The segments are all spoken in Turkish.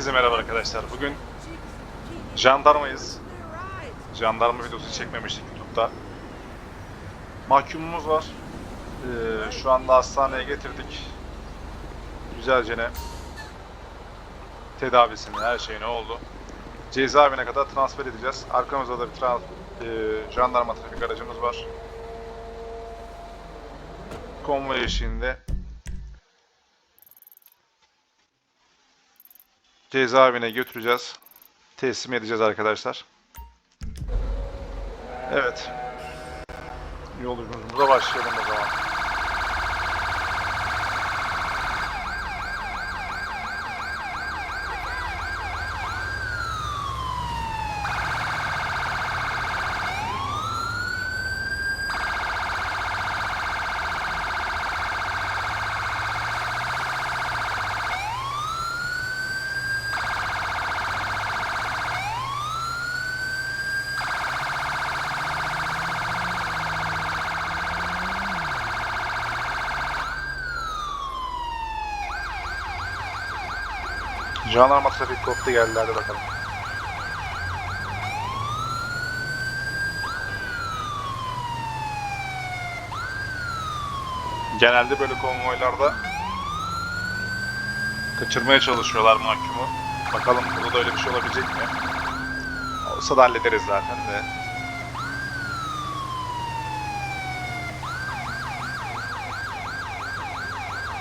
Herkese merhaba arkadaşlar. Bugün jandarmayız. Jandarma videosu çekmemiştik YouTube'da. Mahkumumuz var. Ee, şu anda hastaneye getirdik. Güzelce ne tedavisini, her şeyine oldu. Cezaevine kadar transfer edeceğiz. Arkamızda da bir trans, e, jandarma trafik aracımız var. Konvoy eşliğinde cezaevine götüreceğiz. Teslim edeceğiz arkadaşlar. Evet. Yolculuğumuza başlayalım o zaman. Jandarma trafik koptu geldi hadi bakalım. Genelde böyle konvoylarda kaçırmaya çalışıyorlar mahkumu. Bakalım burada da öyle bir şey olabilecek mi? Olsa da hallederiz zaten de.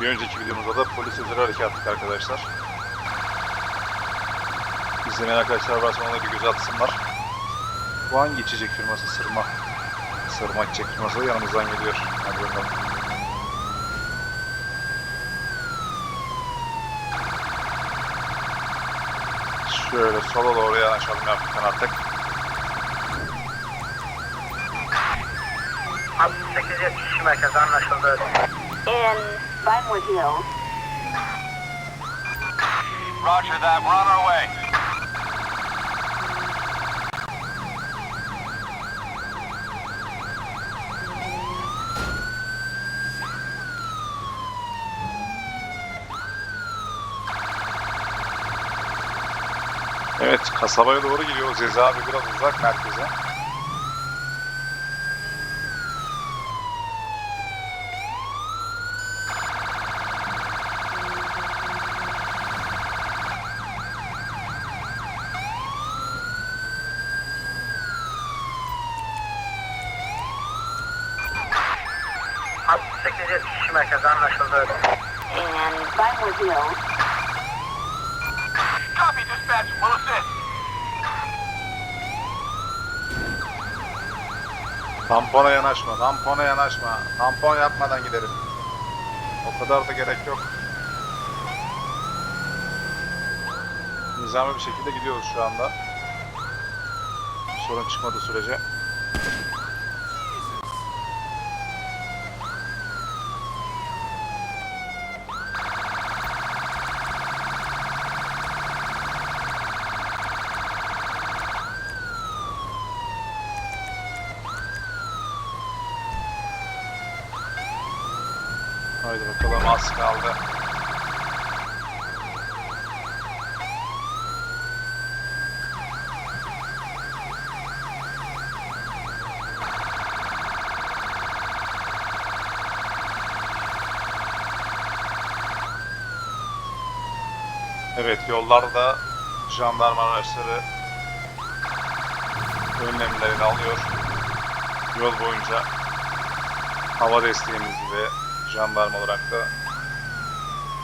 Bir önceki videomuzda da polis özel harekatlık arkadaşlar. İzlemeyen arkadaşlar varsa ona bir göz atsınlar. Bu hangi içecek firması? Sırma. Sırma içecek firması yanımızdan geliyor. Hadi bakalım. Şöyle sola doğru yanaşalım yaptıktan artık. 68 merkez anlaşıldı. in Hills. Roger that, we're on our way. Evet kasabaya doğru gidiyoruz. Cezaevi biraz uzak merkeze. Hat 872 merkez anlaşıldı. in Vinewood Hills. Copy dispatch, we'll assist. Tampona yanaşma, tampona yanaşma. Tampon yapmadan gidelim. O kadar da gerek yok. Nizami bir şekilde gidiyoruz şu anda. Sorun çıkmadığı sürece. Haydi bakalım az kaldı. Evet yollarda jandarma araçları önlemlerini alıyor. Yol boyunca hava desteğimizi ve jandarma olarak da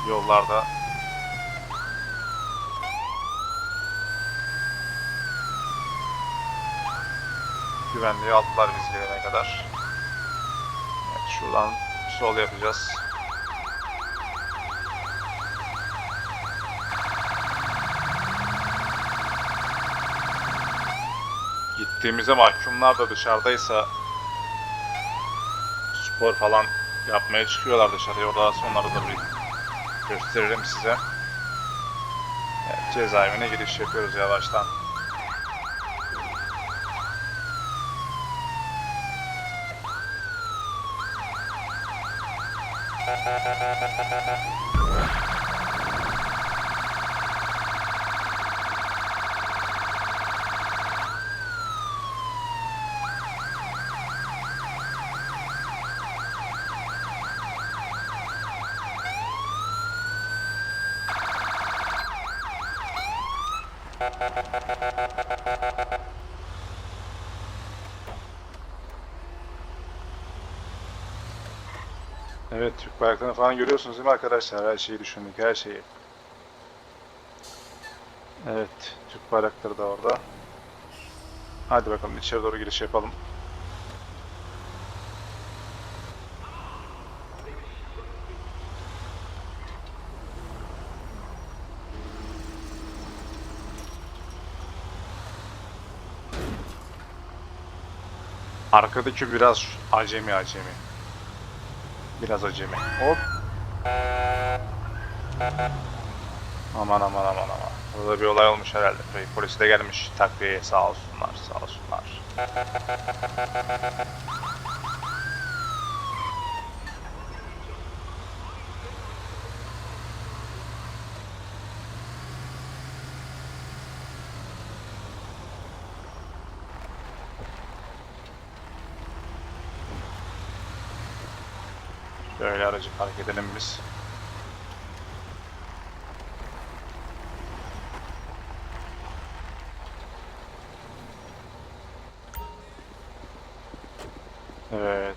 yollarda güvenliği aldılar biz gelene kadar. Evet, şuradan sol yapacağız. Gittiğimizde mahkumlar da dışarıdaysa spor falan yapmaya çıkıyorlar dışarıya. Orada sonları da bir gösteririm size. Evet, cezaevine giriş yapıyoruz yavaştan. Evet, Türk bayraklarını falan görüyorsunuz değil mi arkadaşlar? Her şeyi düşündük, her şeyi. Evet, Türk bayrakları da orada. Hadi bakalım içeri doğru giriş yapalım. Arkadaki biraz acemi acemi. Biraz acemi. Hop. Aman aman aman aman. Burada bir olay olmuş herhalde. Polisi de gelmiş takviyeye sağ olsunlar sağ olsunlar. Böyle aracı park edelim biz. Evet.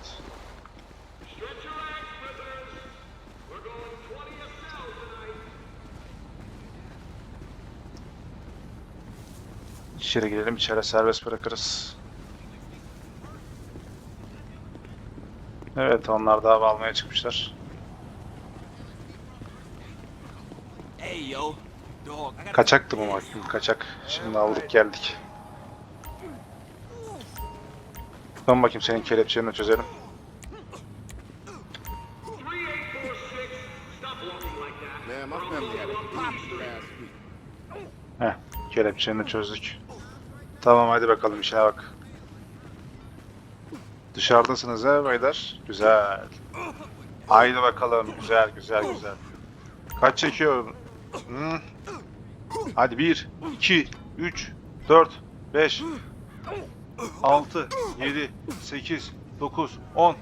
İçeri girelim, içeri serbest bırakırız. Evet, onlar daha almaya çıkmışlar. Kaçaktı bu mahkum, kaçak. Şimdi aldık geldik. Dön bakayım senin kelepçeni çözelim. Heh, kelepçeni çözdük. Tamam hadi bakalım işine bak. Dışarıdasınız he beyler. Güzel. Haydi bakalım. Güzel güzel güzel. Kaç çekiyor? Hı? Hadi 1, 2, 3, 4, 5, 6, 7, 8, 9, 10,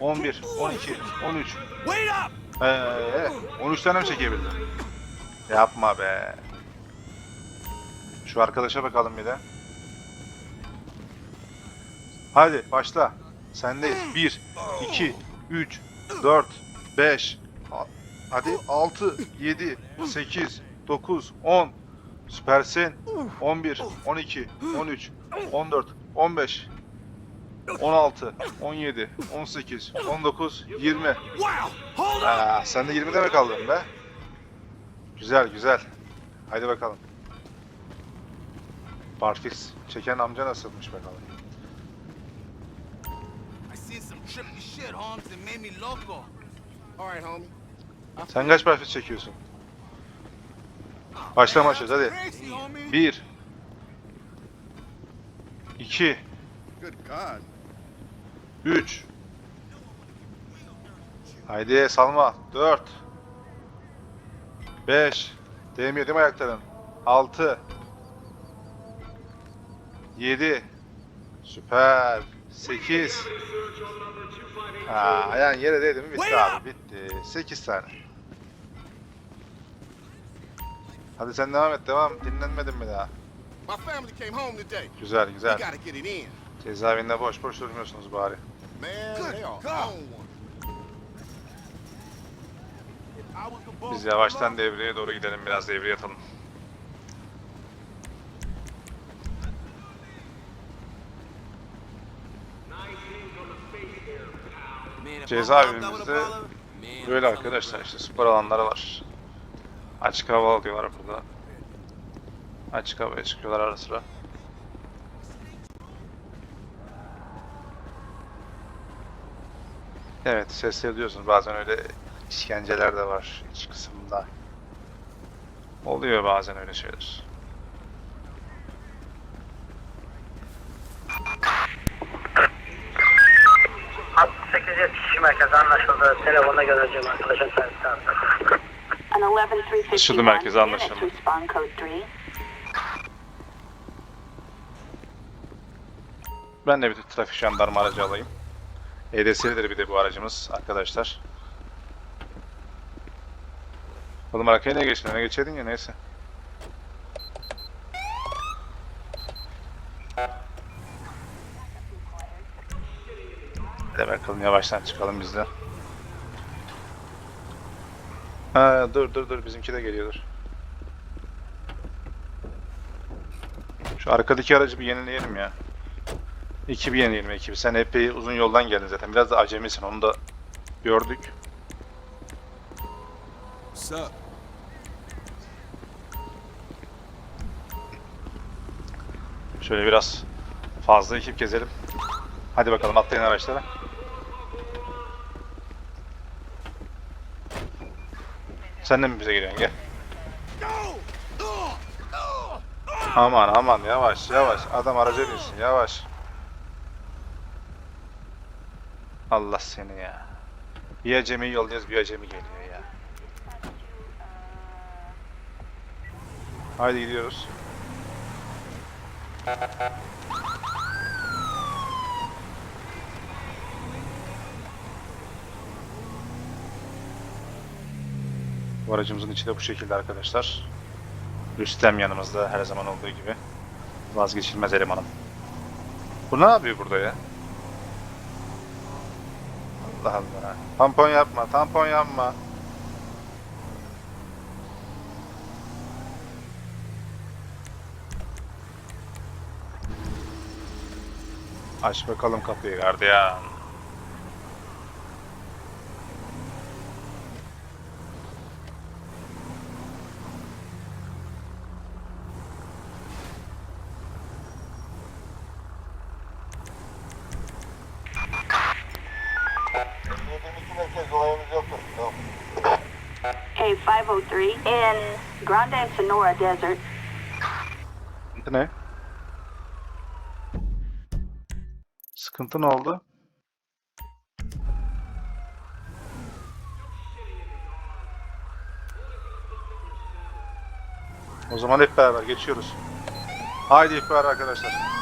11, 12, 13, Wait up! ee, 13 tane mi çekebildin? Yapma be. Şu arkadaşa bakalım bir de. Hadi başla. Sendeyiz. 1, 2, 3, 4, 5, hadi 6, 7, 8, 9, 10. Süpersin. 11, 12, 13, 14, 15, 16, 17, 18, 19, 20. Wow! Hold up! Aa, sen de 20'de mi kaldın be? Güzel güzel. Haydi bakalım. Barfix. Çeken amca nasılmış bakalım. Sen kaç barfix çekiyorsun? Başla maçız hadi. Crazy, homie. 1 2 Good God. 3 Haydi salma. 4 5 Değmiyor değil mi ayakların? 6 7 Süper 8 Ha, ayağın yere değdi mi bitti abi bitti. 8 tane. Hadi sen devam et devam. Dinlenmedin mi daha? Güzel güzel. Cezaevinde boş boş durmuyorsunuz bari. Biz yavaştan devreye doğru gidelim biraz devreye atalım. Cezaevimizde Böyle arkadaşlar işte spor alanları var. Açık hava alıyorlar burada. Açık havaya çıkıyorlar ara sıra. Evet sesleri duyuyorsunuz bazen öyle işkenceler de var iç kısmında. Oluyor bazen öyle şeyler. Merkez anlaşıldı. Telefonda göreceğim aldı. An 11351 Anlaşıldı, merkeze anlaşıldı. respond code 3. Ben de bir trafik jandarma aracı alayım. EDS'lidir bir de bu aracımız arkadaşlar. Oğlum arkaya ne geçtin? Öne geçedin ya neyse. Hadi bakalım yavaştan çıkalım biz de. Ha, dur dur dur bizimki de geliyordur. Şu arkadaki aracı bir yenileyelim ya. Ekibi yenileyelim ekibi. Sen epey uzun yoldan geldin zaten. Biraz da acemisin onu da gördük. Up? Şöyle biraz fazla ekip gezelim. Hadi bakalım atlayın araçlara. Sen de mi bize geliyorsun? Gel. Aman aman yavaş yavaş. Adam araca binsin yavaş. Allah seni ya. Bir acemi yolluyoruz bir acemi geliyor ya. Haydi gidiyoruz. Bu aracımızın içi de bu şekilde arkadaşlar. Rüstem yanımızda her zaman olduğu gibi. Vazgeçilmez elemanım. Bu ne yapıyor burada ya? Allah Allah. Tampon yapma, tampon yapma. Aç bakalım kapıyı gardiyan. Hey, 503 in Grande Sonora Desert. Sıkıntı ne? Sıkıntı ne oldu? O zaman hep beraber geçiyoruz. Haydi hep beraber arkadaşlar.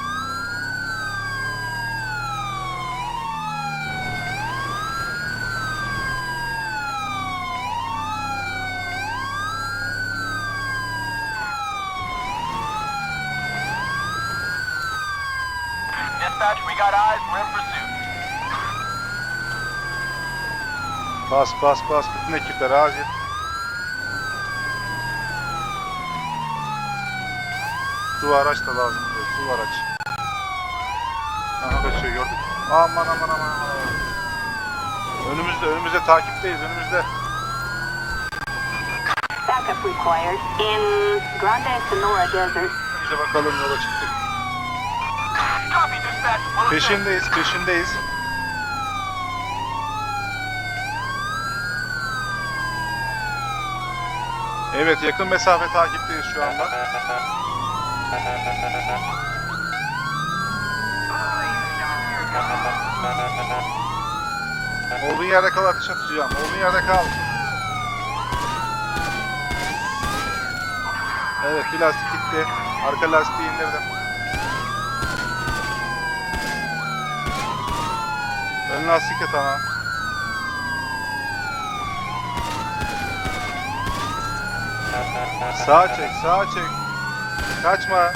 Dispatch, we got eyes. We're in pursuit. Bas bas bas bütün ekipler acil. Su araç da lazım. Su araç. Aha kaçıyor gördük. Aman aman aman aman. Önümüzde önümüzde takipteyiz önümüzde. Backup required in Grande Sonora Desert. İşte bakalım yola çıktık. Copy, dispatch. We're set. Peşindeyiz peşindeyiz. Evet yakın mesafe takipteyiz şu anda. Olduğun yerde kal ateş atacağım. Olduğun yerde kal. Evet bir lastik gitti. Arka lastiği indirdim. Ön lastik de tamam. Sağa çek, sağa çek. Kaçma.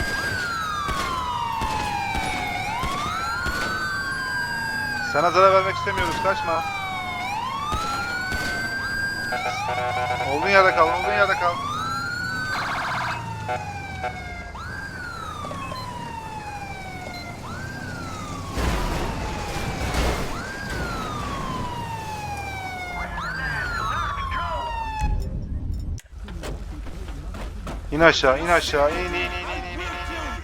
Sana zarar vermek istemiyoruz, kaçma. Olduğun yerde kal, olduğun yerde kal. İn aşağı, in aşağı, in, in, in, in, in.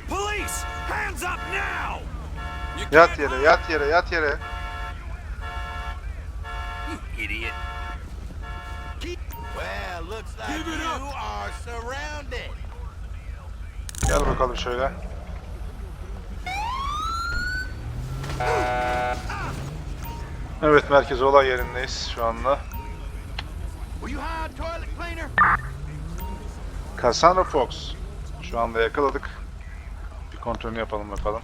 Police! Hands up now! Yat yere, yat yere, yat yere. İdiot. Well, looks like you are surrounded. Gel bakalım şöyle. Evet merkez olay yerindeyiz şu anda. Were you hired toilet cleaner? Cassandra Fox. Şu anda yakaladık. Bir kontrolünü yapalım bakalım.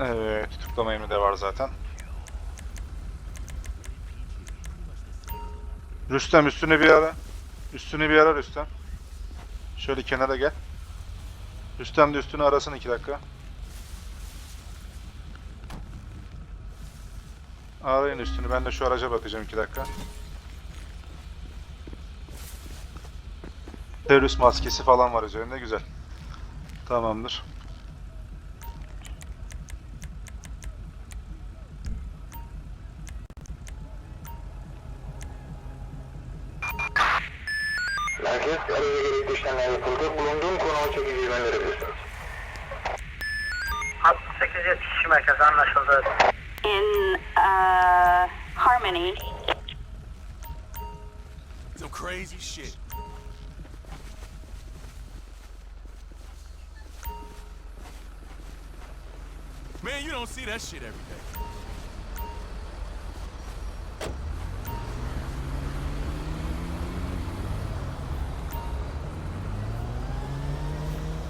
Evet, tutuklama emri de var zaten. Rüstem üstüne bir ara. Üstüne bir ara Rüstem. Şöyle kenara gel. Üstten de üstünü arasın iki dakika. Arayın üstünü. Ben de şu araca bakacağım iki dakika. Terörist maskesi falan var üzerinde. Güzel. Tamamdır. Merkez araca gerekli işlemler yapıldı. Bulunduğum konuma çekici izin verebilirsiniz. 68 kişi merkez anlaşıldı. In uh, Harmony, Some crazy shit. Man, you don't see that shit every day.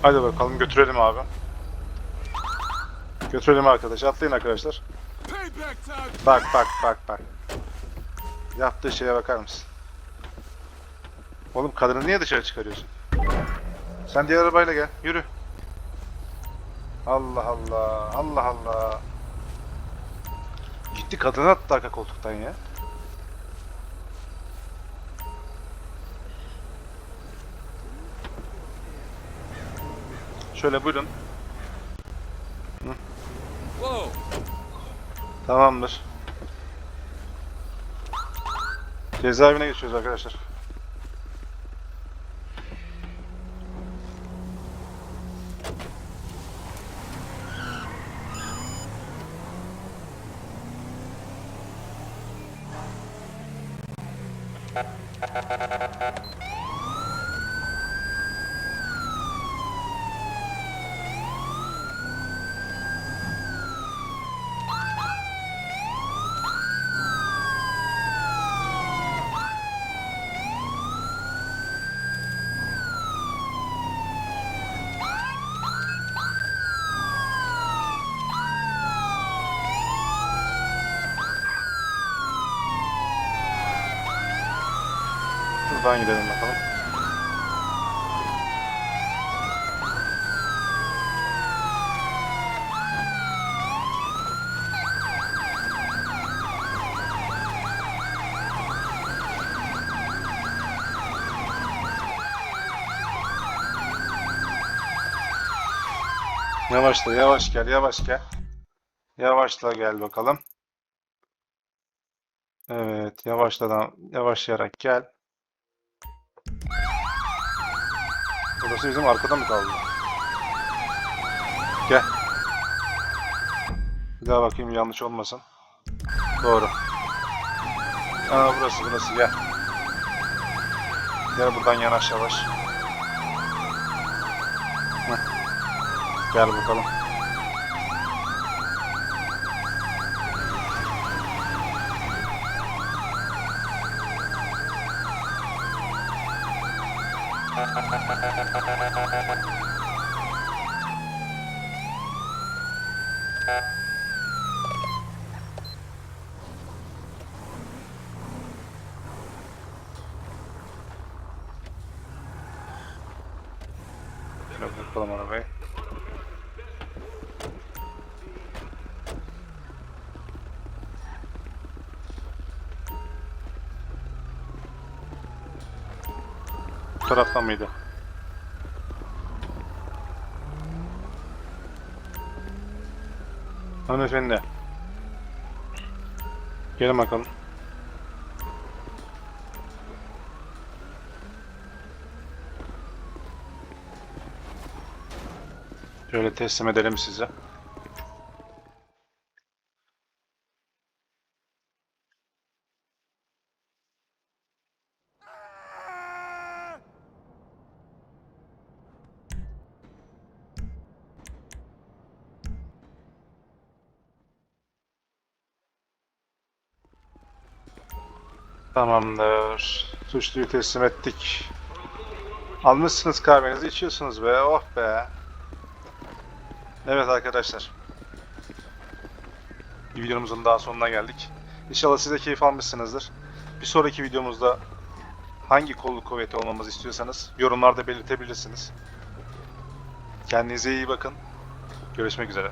Hadi bakalım götürelim abi. Götürelim arkadaş. Atlayın arkadaşlar. Bak bak bak bak. Yaptığı şeye bakar mısın? Oğlum kadını niye dışarı çıkarıyorsun? Sen diğer arabayla gel. Yürü. Allah Allah. Allah Allah. Gitti kadını attı arka koltuktan ya. Şöyle buyurun. Tamamdır. Cezaevine geçiyoruz arkadaşlar. Ha ha ha ha ha ha. Buradan gidelim bakalım. Yavaşla, yavaş gel, yavaş gel. Yavaşla gel bakalım. Evet, yavaşladan, yavaşlayarak gel. Burası bizim arkada mı kaldı? Gel. Bir daha bakayım yanlış olmasın. Doğru. Aa burası burası gel. Gel buradan yanaş yavaş. Heh. Gel bakalım. Şöyle taraftan mıydı? Hanımefendi. Gelin bakalım. Şöyle teslim edelim size. Tamamdır. Suçluyu teslim ettik. Almışsınız kahvenizi içiyorsunuz be. Oh be. Evet arkadaşlar. Videomuzun daha sonuna geldik. İnşallah siz de keyif almışsınızdır. Bir sonraki videomuzda hangi kolluk kuvveti olmamızı istiyorsanız yorumlarda belirtebilirsiniz. Kendinize iyi bakın. Görüşmek üzere.